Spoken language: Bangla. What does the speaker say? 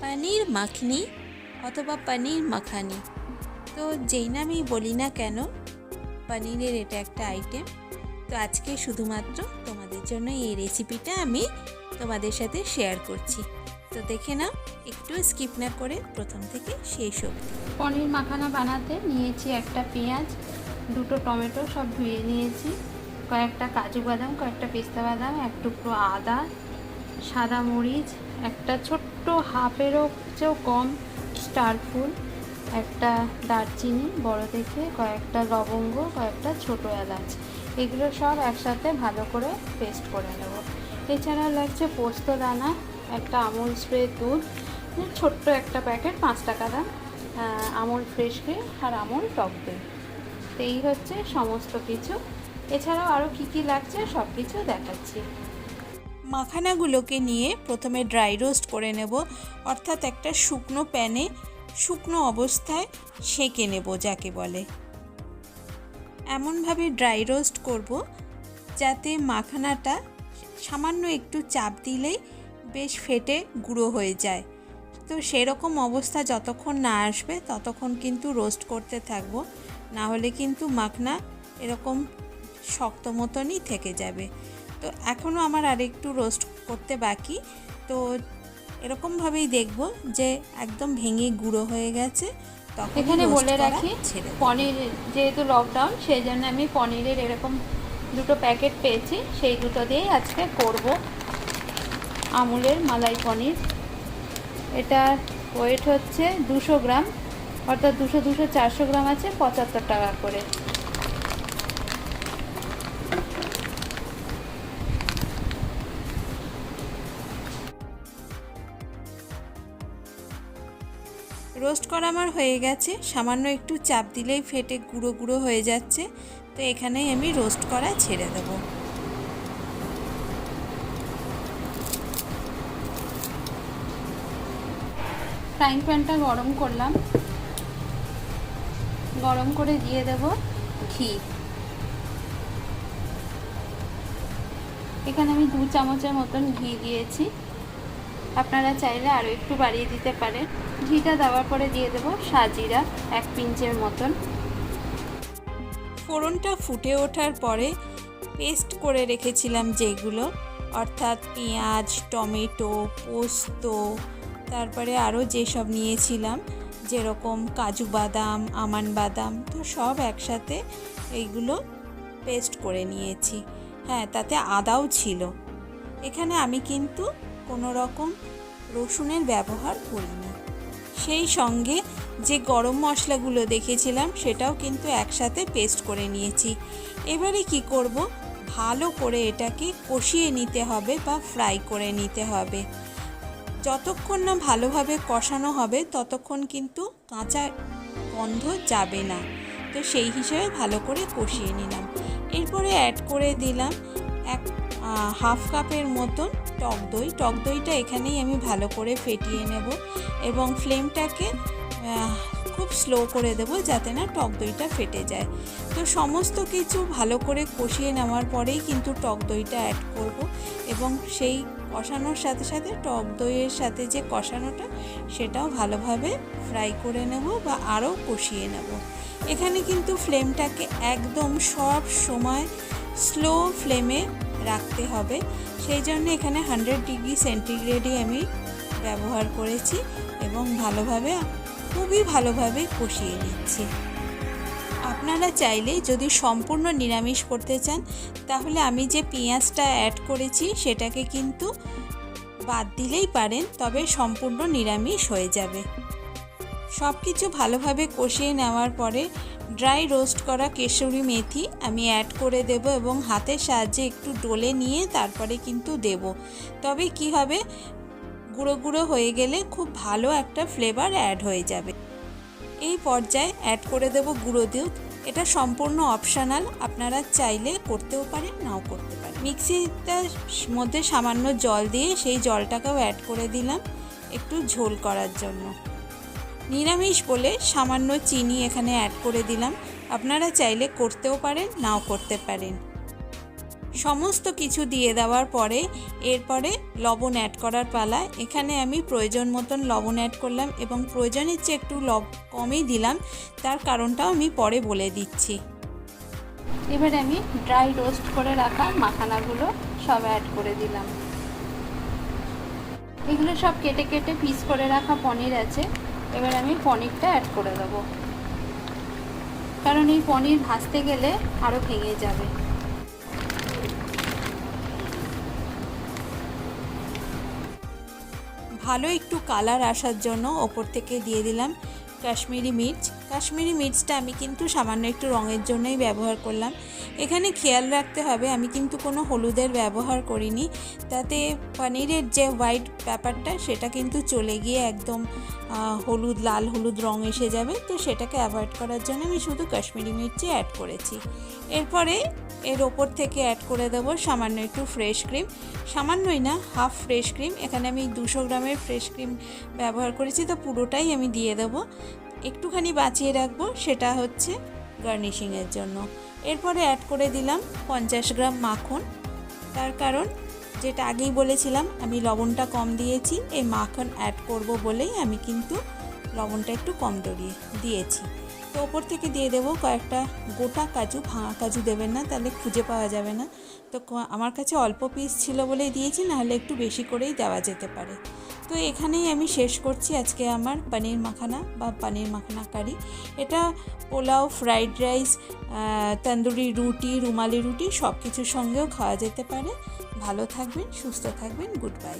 পনির মাখনি অথবা পনির মাখানি তো যেই নামেই বলি না কেন পনিরের এটা একটা আইটেম তো আজকে শুধুমাত্র তোমাদের জন্য এই রেসিপিটা আমি তোমাদের সাথে শেয়ার করছি তো দেখে নাও একটু স্কিপ না করে প্রথম থেকে শেষ অবধি। পনির মাখানা বানাতে নিয়েছি একটা পেঁয়াজ দুটো টমেটো সব ধুয়ে নিয়েছি কয়েকটা কাজু বাদাম কয়েকটা পেস্তা বাদাম, এক টুকরো আদা সাদা মরিচ, একটা ছোট্ট হাফেরও চেয়েও কম স্টার ফুল, একটা দারচিনি, বড় থেকে কয়েকটা লবঙ্গ, কয়েকটা ছোটো এলাচ। এগুলো সব একসাথে ভালো করে পেস্ট করে নেব। এছাড়া লাগছে পোস্ত দানা, একটা আমুল স্প্রে দুধ ছোট্ট একটা প্যাকেট পাঁচ টাকা দাম আমুল ফ্রেশ ক্রিম আর আমুল টক দই। তো এই হচ্ছে সমস্ত কিছু। এছাড়াও আরও কী কী লাগছে সব কিছু দেখাচ্ছি। মাখানাগুলোকে নিয়ে প্রথমে ড্রাই রোস্ট করে নেব। অর্থাৎ একটা শুকনো প্যানে শুকনো অবস্থায় সেঁকে নেব, যাকে বলে। এমনভাবে ড্রাই রোস্ট করব যাতে মাখানাটা সামান্য একটু চাপ দিলেই বেশ ফেটে গুঁড়ো হয়ে যায়। তো সেরকম অবস্থা যতক্ষণ না আসবে, ততক্ষণ কিন্তু রোস্ট করতে থাকব। না হলে কিন্তু মাখনা এরকম শক্ত মতনই থেকে যাবে। তো এখনও আমার আরেকটু রোস্ট করতে বাকি। তো এরকমভাবেই দেখব যে একদম ভেঙে গুঁড়ো হয়ে গেছে তখন এখানে বলে রাখি পনির যেহেতু লকডাউন সেই জন্য আমি পনিরের এরকম দুটো প্যাকেট পেয়েছি সেই দুটো দিয়েই আজকে করব আমুলের মালাই পনির। এটা ওয়েট হচ্ছে দুশো গ্রাম অর্থাৎ দুশো দুশো চারশো গ্রাম আছে পঁচাত্তর টাকা করে। রোস্ট করা আমার হয়ে গেছে। সামান্য একটু চাপ দিলেই ফেটে গুঁড়ো গুঁড়ো হয়ে যাচ্ছে। তো এখানেই আমি রোস্ট করা ছেড়ে দেবো। ফ্রাইং প্যানটা গরম করলাম। গরম করে দিয়ে দেব ঘি। এখানে আমি দু চামচের মতন ঘি দিয়েছি। আপনারা চাইলে আরও একটু বাড়িয়ে দিতে পারেন। ঘিটা দেওয়ার পরে দিয়ে দেব সাজিরা এক পিঞ্চের মতন। ফোড়নটা ফুটে ওঠার পরে পেস্ট করে রেখেছিলাম যেগুলো, অর্থাৎ পেঁয়াজ, টমেটো, পোস্ত, তারপরে আরও যেসব নিয়েছিলাম, যেরকম কাজু বাদাম, আমান বাদাম, তো সব একসাথে এইগুলো পেস্ট করে নিয়েছি। হ্যাঁ তাতে আদাও ছিল। এখানে আমি কিন্তু কোনো রকম রসুনের ব্যবহার করিনি সেই সঙ্গে যে গরম মশলাগুলো দেখেছিলাম, সেটাও কিন্তু একসাথে পেস্ট করে নিয়েছি। এবারে কি করব? ভালো করে এটাকে কষিয়ে নিতে হবে বা ফ্রাই করে নিতে হবে। যতক্ষণ না ভালোভাবে কষানো হবে, ততক্ষণ কিন্তু কাঁচা গন্ধ যাবে না। তো সেই হিসেবে ভালো করে কষিয়ে নিলাম। এরপরে অ্যাড করে দিলাম এক হাফ কাপের মতন টক দই। টক দইটা এখানেই আমি ভালো করে ফেটিয়ে নেব এবং ফ্লেমটাকে খুব স্লো করে দেব যাতে না টক দইটা ফেটে যায়। তো সমস্ত কিছু ভালো করে কষিয়ে নেওয়ার পরেই কিন্তু টক দইটা অ্যাড করব এবং সেই কষানোর সাথে সাথে টক দইয়ের সাথে যে কষানোটা, সেটাও ভালোভাবে ফ্রাই করে নেব বা আরও কষিয়ে নেব। এখানে কিন্তু ফ্লেমটাকে একদম সব সময় স্লো ফ্লেমে রাখতে হবে। সেই জন্য এখানে হান্ড্রেড ডিগ্রি সেন্টিগ্রেডই আমি ব্যবহার করেছি এবং ভালোভাবে, খুবই ভালোভাবে কষিয়ে নিচ্ছি। আপনারা চাইলে যদি সম্পূর্ণ নিরামিষ করতে চান, তাহলে আমি যে পেঁয়াজটা অ্যাড করেছি সেটাকে কিন্তু বাদ দিলেই পারেন, তবে সম্পূর্ণ নিরামিষ হয়ে যাবে। সব কিছু ভালোভাবে কষিয়ে নেওয়ার পরে ড্রাই রোস্ট করা কেশরি মেথি আমি অ্যাড করে দেব এবং হাতের সাহায্যে একটু ডলে নিয়ে তারপরে কিন্তু দেব। তবে কি হবে? গুঁড়ো গুঁড়ো হয়ে গেলে খুব ভালো একটা ফ্লেভার অ্যাড হয়ে যাবে। এই পর্যায়ে অ্যাড করে দেব গুঁড়ো দুধ। এটা সম্পূর্ণ অপশানাল আপনারা চাইলে করতেও পারেন, নাও করতে পারেন। মিক্সিটার মধ্যে সামান্য জল দিয়ে সেই জলটাকেও অ্যাড করে দিলাম, একটু ঝোল করার জন্য। নিরামিষ বলে সামান্য চিনি এখানে অ্যাড করে দিলাম। আপনারা চাইলে করতেও পারেন, নাও করতে পারেন। সমস্ত কিছু দিয়ে দেওয়ার পরে এরপরে লবণ অ্যাড করার পালা। এখানে আমি প্রয়োজন মতন লবণ অ্যাড করলাম এবং প্রয়োজনের চেয়ে একটু লব কমই দিলাম। তার কারণটাও আমি পরে বলে দিচ্ছি। এবার আমি ড্রাই রোস্ট করে রাখা মাখানাগুলো সব অ্যাড করে দিলাম। এগুলো সব কেটে কেটে পিস করে রাখা পনির আছে। এবার আমি পনিরটা অ্যাড করে দেব। কারণ এই পনির ভাজতে গেলে আরও ভেঙে যাবে। ভালো একটু কালার আসার জন্য ওপর থেকে দিয়ে দিলাম কাশ্মীরি মির্চ। কাশ্মীরি মির্চটা আমি কিন্তু সামান্য একটু রঙের জন্যই ব্যবহার করলাম। এখানে খেয়াল রাখতে হবে, আমি কিন্তু কোনো হলুদের ব্যবহার করিনি। তাতে পনিরের যে হোয়াইট ব্যাপারটা, সেটা কিন্তু চলে গিয়ে একদম হলুদ, লাল হলুদ রঙ এসে যাবে। তো সেটাকে অ্যাভয়েড করার জন্য আমি শুধু কাশ্মীরি মির্চি অ্যাড করেছি। এরপরে এর ওপর থেকে অ্যাড করে দেবো সামান্য একটু ফ্রেশ ক্রিম সামান্যই না হাফ ফ্রেশ ক্রিম এখানে আমি দুশো গ্রামের ফ্রেশ ক্রিম ব্যবহার করেছি, তো পুরোটাই আমি দিয়ে দেবো। একটুখানি বাঁচিয়ে রাখব, সেটা হচ্ছে গার্নিশিংয়ের জন্য। এরপরে অ্যাড করে দিলাম পঞ্চাশ গ্রাম মাখন। তার কারণ, যেটা আগেই বলেছিলাম, আমি লবণটা কম দিয়েছি, এই মাখন অ্যাড করব বলেই আমি কিন্তু লবণটা একটু কম দরিয়ে দিয়েছি। তো ওপর থেকে দিয়ে দেবো কয়েকটা গোটা কাজু, ভাঙা কাজু দেবেন না, তাহলে খুঁজে পাওয়া যাবে না। তো আমার কাছে অল্প পিস ছিল বলেই দিয়েছি, নাহলে একটু বেশি করেই দেওয়া যেতে পারে। তো এখানেই আমি শেষ করছি আজকে আমার পানির মাখানা বা পানির মাখানা কারি। এটা পোলাও ফ্রাইড রাইস তন্দুরি রুটি, রুমালি রুটি সব কিছুর সঙ্গেও খাওয়া যেতে পারে। ভালো থাকবেন, সুস্থ থাকবেন গুড বাই